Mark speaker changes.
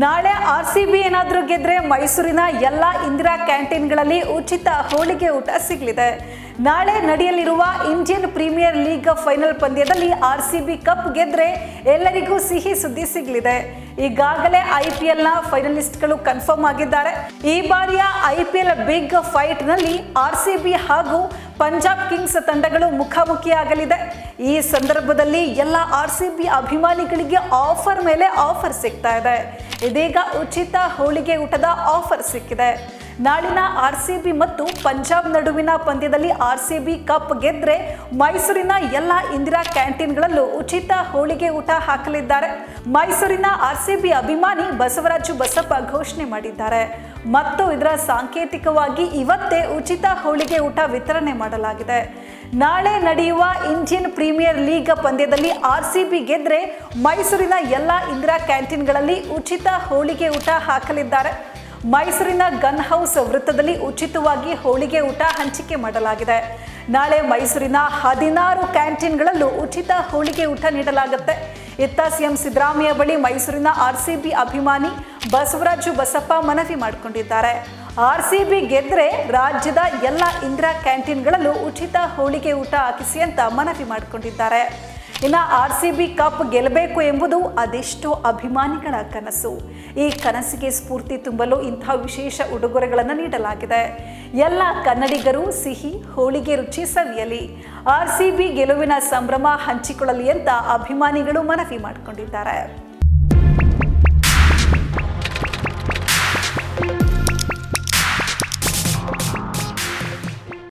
Speaker 1: ನಾಳೆ R C B ಏನಾದರೂ ಗೆದ್ರೆ ಮೈಸೂರಿನ ಎಲ್ಲ ಇಂದಿರಾ ಕ್ಯಾಂಟೀನ್ಗಳಲ್ಲಿ ಉಚಿತ ಹೋಳಿಗೆ ಊಟ ಸಿಗಲಿದೆ. ನಾಳೆ ನಡೆಯಲಿರುವ ಇಂಡಿಯನ್ ಪ್ರೀಮಿಯರ್ ಲೀಗ್ ಫೈನಲ್ ಪಂದ್ಯದಲ್ಲಿ ಆರ್ ಸಿ ಬಿ ಕಪ್ ಗೆದ್ರೆ ಎಲ್ಲರಿಗೂ ಸಿಹಿ ಸುದ್ದಿ ಸಿಗಲಿದೆ. ಈಗಾಗಲೇ ಐ ಪಿ ಎಲ್ನ ಫೈನಲಿಸ್ಟ್ಗಳು ಕನ್ಫರ್ಮ್ ಆಗಿದ್ದಾರೆ. ಈ ಬಾರಿಯ ಐ ಪಿ ಎಲ್ ಬಿಗ್ ಫೈಟ್ನಲ್ಲಿ ಆರ್ ಸಿ ಬಿ ಹಾಗೂ ಪಂಜಾಬ್ ಕಿಂಗ್ಸ್ ತಂಡಗಳು ಮುಖಾಮುಖಿಯಾಗಲಿದೆ. ಈ ಸಂದರ್ಭದಲ್ಲಿ ಎಲ್ಲ ಆರ್ ಸಿ ಬಿ ಅಭಿಮಾನಿಗಳಿಗೆ ಆಫರ್ ಮೇಲೆ ಆಫರ್ ಸಿಗ್ತಾ ಇದೆ. ಇದೀಗ ಉಚಿತ ಹೋಳಿಗೆ ಊಟದ ಆಫರ್ ಸಿಕ್ಕಿದೆ. ನಾಳಿನ ಆರ್ ಸಿ ಬಿ ಮತ್ತು ಪಂಜಾಬ್ ನಡುವಿನ ಪಂದ್ಯದಲ್ಲಿ ಆರ್ ಸಿ ಬಿ ಕಪ್ ಗೆದ್ರೆ ಮೈಸೂರಿನ ಎಲ್ಲ ಇಂದಿರಾ ಕ್ಯಾಂಟೀನ್ಗಳಲ್ಲೂ ಉಚಿತ ಹೋಳಿಗೆ ಊಟ ಹಾಕಲಿದ್ದಾರೆ. ಮೈಸೂರಿನ ಆರ್ ಸಿ ಬಿ ಅಭಿಮಾನಿ ಬಸವರಾಜು ಬಸಪ್ಪ ಘೋಷಣೆ ಮಾಡಿದ್ದಾರೆ. ಮತ್ತು ಇದರ ಸಾಂಕೇತಿಕವಾಗಿ ಇವತ್ತೇ ಉಚಿತ ಹೋಳಿಗೆ ಊಟ ವಿತರಣೆ ಮಾಡಲಾಗಿದೆ. ನಾಳೆ ನಡೆಯುವ ಇಂಡಿಯನ್ ಪ್ರೀಮಿಯರ್ ಲೀಗ್ ಪಂದ್ಯದಲ್ಲಿ ಆರ್ ಸಿ ಬಿ ಗೆದ್ರೆ ಮೈಸೂರಿನ ಎಲ್ಲ ಇಂದಿರಾ ಕ್ಯಾಂಟೀನ್ಗಳಲ್ಲಿ ಉಚಿತ ಹೋಳಿಗೆ ಊಟ ಹಾಕಲಿದ್ದಾರೆ. ಮೈಸೂರಿನ ಗನ್ ಹೌಸ್ ವೃತ್ತದಲ್ಲಿ ಉಚಿತವಾಗಿ ಹೋಳಿಗೆ ಊಟ ಹಂಚಿಕೆ ಮಾಡಲಾಗಿದೆ. ನಾಳೆ ಮೈಸೂರಿನ ಹದಿನಾರು ಕ್ಯಾಂಟೀನ್ಗಳಲ್ಲೂ ಉಚಿತ ಹೋಳಿಗೆ ಊಟ ನೀಡಲಾಗುತ್ತೆ. ಇತ್ತ ಸಿಎಂ ಸಿದ್ದರಾಮಯ್ಯ ಬಳಿ ಮೈಸೂರಿನ ಆರ್ ಸಿ ಬಿ ಅಭಿಮಾನಿ ಬಸವರಾಜು ಬಸಪ್ಪ ಮನವಿ ಮಾಡಿಕೊಂಡಿದ್ದಾರೆ. ಆರ್ ಸಿ ಬಿ ಗೆದ್ರೆ ರಾಜ್ಯದ ಎಲ್ಲ ಇಂದಿರಾ ಕ್ಯಾಂಟೀನ್ಗಳಲ್ಲೂ ಉಚಿತ ಹೋಳಿಗೆ ಊಟ ಹಾಕಿಸಿ ಅಂತ ಮನವಿ ಮಾಡಿಕೊಂಡಿದ್ದಾರೆ. ಇನ್ನು ಆರ್ ಸಿ ಬಿ ಕಪ್ ಗೆಲ್ಲಬೇಕು ಎಂಬುದು ಅದೆಷ್ಟೋ ಅಭಿಮಾನಿಗಳ ಕನಸು. ಈ ಕನಸಿಗೆ ಸ್ಫೂರ್ತಿ ತುಂಬಲು ಇಂಥ ವಿಶೇಷ ಉಡುಗೊರೆಗಳನ್ನು ನೀಡಲಾಗಿದೆ. ಎಲ್ಲ ಕನ್ನಡಿಗರು ಸಿಹಿ, ಹೋಳಿಗೆ ರುಚಿ ಸವಿಯಲಿ. ಆರ್ ಸಿ ಬಿ ಗೆಲುವಿನ ಸಂಭ್ರಮ ಹಂಚಿಕೊಳ್ಳಲಿ ಅಂತ ಅಭಿಮಾನಿಗಳು ಮನವಿ ಮಾಡಿಕೊಂಡಿದ್ದಾರೆ.